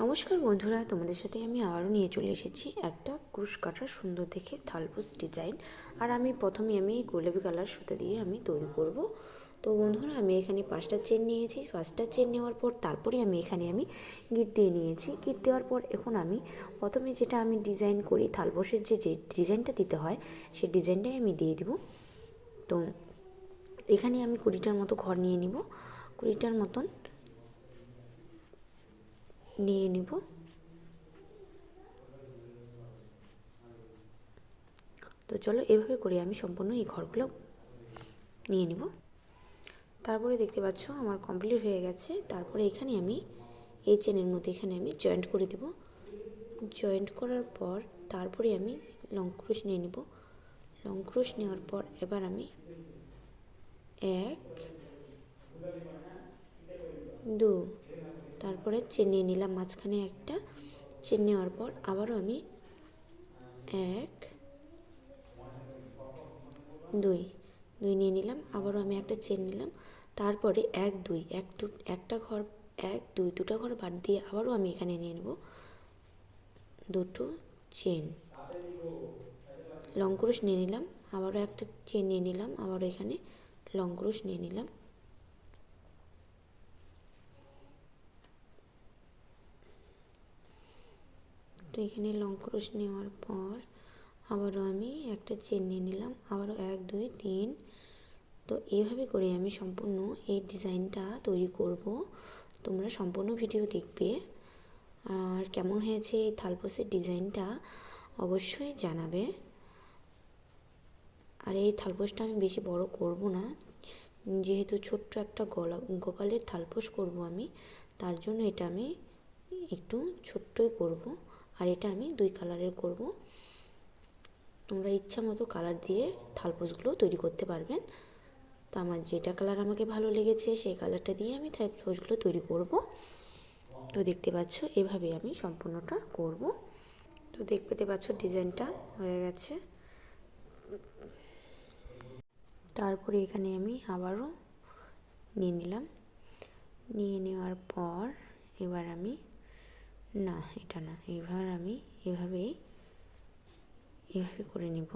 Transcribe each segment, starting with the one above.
নমস্কার বন্ধুরা, তোমাদের সাথে আমি আবারও নিয়ে চলে এসেছি একটা ক্রুশ কাটার সুন্দর দেখে থালপোস ডিজাইন। আর আমি প্রথমে আমি গোলাপি কালার সুতা দিয়ে আমি তৈরি করব। তো বন্ধুরা, আমি এখানে পাঁচটা চেন নিয়েছি। পাঁচটা চেন নেওয়ার পর তারপরে আমি এখানে আমি গিট দিয়ে নিয়েছি। গিট দেওয়ার পর এখন আমি প্রথমে যেটা আমি ডিজাইন করি, থালপোসের যে যে ডিজাইনটা দিতে হয়, সেই ডিজাইনটাই আমি দিয়ে দিব। তো এখানে আমি কুড়িটার মতো ঘর নিয়ে নিব। কুড়িটার মতন নিয়ে নিব। তো চলো এভাবে করে, আমি সম্পূর্ণ এই ঘরগুলো নিয়ে নিব। তারপরে দেখতে পাচ্ছ আমার কমপ্লিট হয়ে গেছে। তারপরে এখানে আমি এই চেনের মধ্যে এখানে আমি জয়েন্ট করে দেব। জয়েন্ট করার পর তারপরে আমি লং ক্রুশ নিয়ে নিব। লং ক্রুশ নেওয়ার পর এবার আমি এক, দু তারপরে চেন নিলাম, মাঝখানে একটা চেন নেওয়ার পর আবারও আমি এক, দুই দুই নিয়ে নিলাম, আবারও আমি একটা চেন নিলাম, তারপরে এক, দুই, এক দু, একটা ঘর, এক, দুই, দুটো ঘর বাদ দিয়ে আবারও আমি এখানে নিয়ে নেব দুটো চেন। লং ক্রুশ নিয়ে নিলাম, আবারও একটা চেন নিয়ে নিলাম, আবারও এখানে লং ক্রুশ নিয়ে নিলাম। তো এখানে লং ক্রোশ নেওয়ার পর আবারও আমি একটা চেন নিয়ে নিলাম। আবারও এক, দুই, তিন। তো এইভাবে করে আমি সম্পূর্ণ এই ডিজাইনটা তৈরি করব। তোমরা সম্পূর্ণ ভিডিও দেখবে। আর কেমন হয়েছে এই থালপোসের ডিজাইনটা অবশ্যই জানাবে। আর এই থালপোসটা আমি বেশি বড় করব না। যেহেতু ছোট্ট একটা গলা, গোপালের থালপোস করব আমি, তার জন্য এটা আমি একটু ছোট্টই করব। আর এটা আমি দুই কালারের করব। তোমরা ইচ্ছা মতো কালার দিয়ে থালপোসগুলো তৈরি করতে পারবেন। তো আমার যেটা কালার আমাকে ভালো লেগেছে, সেই কালারটা দিয়ে আমি থালপোসগুলো তৈরি করব। তো দেখতে পাচ্ছ, এভাবে আমি সম্পূর্ণটা করব। তো দেখতে পাচ্ছ, ডিজাইনটা হয়ে গেছে। তারপরে এখানে আমি আবারও নিয়ে নিলাম। নিয়ে নেওয়ার পর এবার আমি না, এটা না। এবার আমি এভাবে এভাবে করে নিব।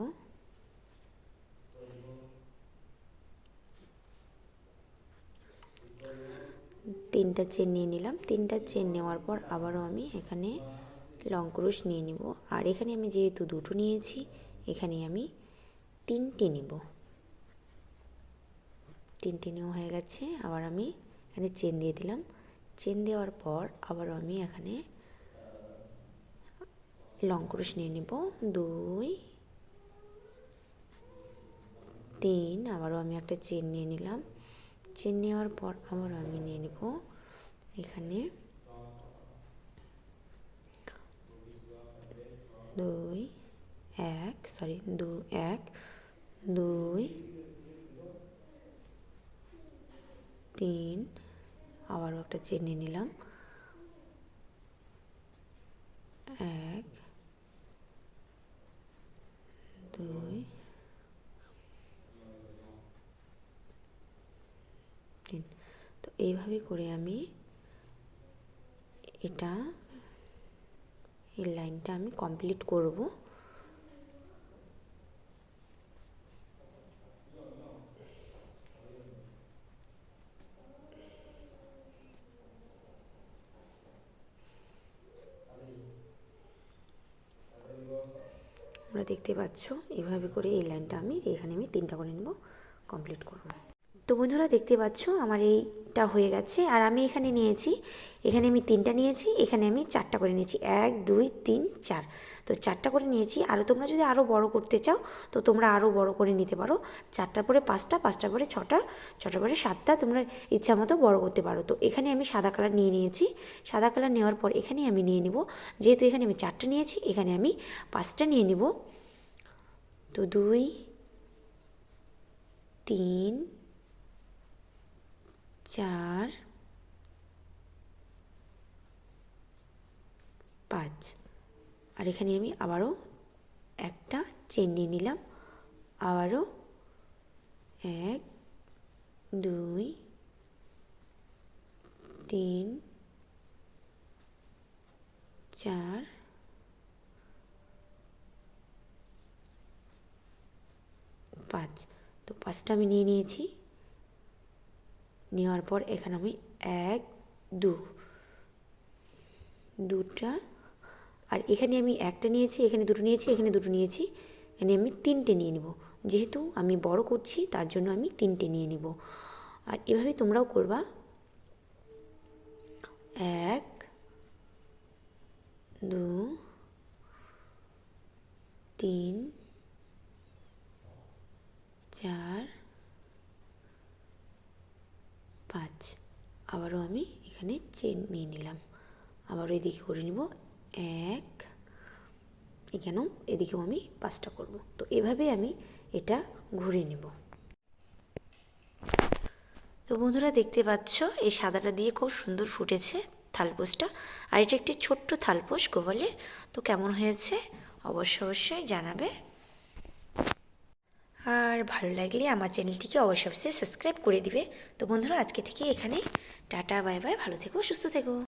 তিনটা চেন নিয়ে নিলাম। তিনটা চেন নেওয়ার পর আবারও আমি এখানে লং ক্রুশ নিয়ে নিব। আর এখানে আমি যেহেতু দুটো নিয়েছি, এখানে আমি তিনটে নেব। তিনটে নেওয়া হয়ে গেছে। আবার আমি এখানে চেন দিয়ে দিলাম। চেন দেওয়ার পর আবারও আমি এখানে লং ক্রুশ নিয়ে নিব। দুই, তিন, আবারও আমি একটা চেন নিয়ে নিলাম। চেন নেওয়ার পর আবারও আমি নিয়ে নিব। এখানে দুই, এক সরি দু, এক, দুই, তিন, আবারও একটা চেন নিয়ে নিলাম এক দুই তিন তো এইভাবে করে আমি এটা, এই লাইনটা আমি কমপ্লিট করব। তোমরা দেখতে পাচ্ছ, এইভাবে করে এই লাইনটা আমি, এখানে আমি তিনটা করে নেব কমপ্লিট করব। তো বন্ধুরা দেখতে পাচ্ছ, আমার এইটা হয়ে গেছে। আর আমি এখানে নিয়েছি, এখানে আমি তিনটা নিয়েছি, এখানে আমি চারটা করে নিয়েছি। এক, দুই, তিন, চার। তো চারটা করে নিয়েছি। আর তোমরা যদি আরও বড় করতে চাও, তো তোমরা আরও বড় করে নিতে পারো। চারটার পরে পাঁচটা পাঁচটার পরে ছটা ছটার পরে সাতটা, তোমরা ইচ্ছা মতো বড় করতে পারো। তো এখানে আমি সাদা কালার নিয়ে নিয়েছি। সাদা কালার নেওয়ার পর এখানে আমি নিয়ে নিব। যেহেতু এখানে আমি চারটা নিয়েছি, এখানে আমি পাঁচটা নিয়ে নিব। তো দুই, তিন চার, পাঁচ। আর এখানে আমি আবারও একটা চেন নিয়ে নিলাম। আবারও এক, দুই, তিন, চার, পাঁচ। তো পাঁচটা আমি নিয়ে নিয়েছি। নেওয়ার পর এখানে আমি এক, দু, দুটা, আর এখানে আমি একটা নিয়েছি, এখানে দুটো নিয়েছি, এখানে দুটো নিয়েছি, এখানে আমি তিনটে নিয়ে নেব। যেহেতু আমি বড় করছি, তার জন্য আমি তিনটে নিয়ে নেব। আর এভাবে তোমরাও করবা এক দু তিন চার পাঁচ। আবারও আমি এখানে চেন নিয়ে নিলাম। আবারও এদিকে করে নিব। এক। এখানেও এদিকেও আমি পাঁচটা করব। তো এভাবে আমি এটা ঘুরে নেব। তো বন্ধুরা দেখতে পাচ্ছ, এই সাদাটা দিয়ে খুব সুন্দর ফুটেছে থালপোসটা। আর এটা একটি ছোট্ট থালপোস গোপালের তো কেমন হয়েছে? অবশ্য অবশ্যই জানাবে। আর ভালো লাগলে আমার চ্যানেলটিকে অবশ্যই সাবস্ক্রাইব করে দিবে। তো বন্ধুরা, আজকে থেকে এখানে। Tata, bye bye. ভালো থেকো, সুস্থ থেকো।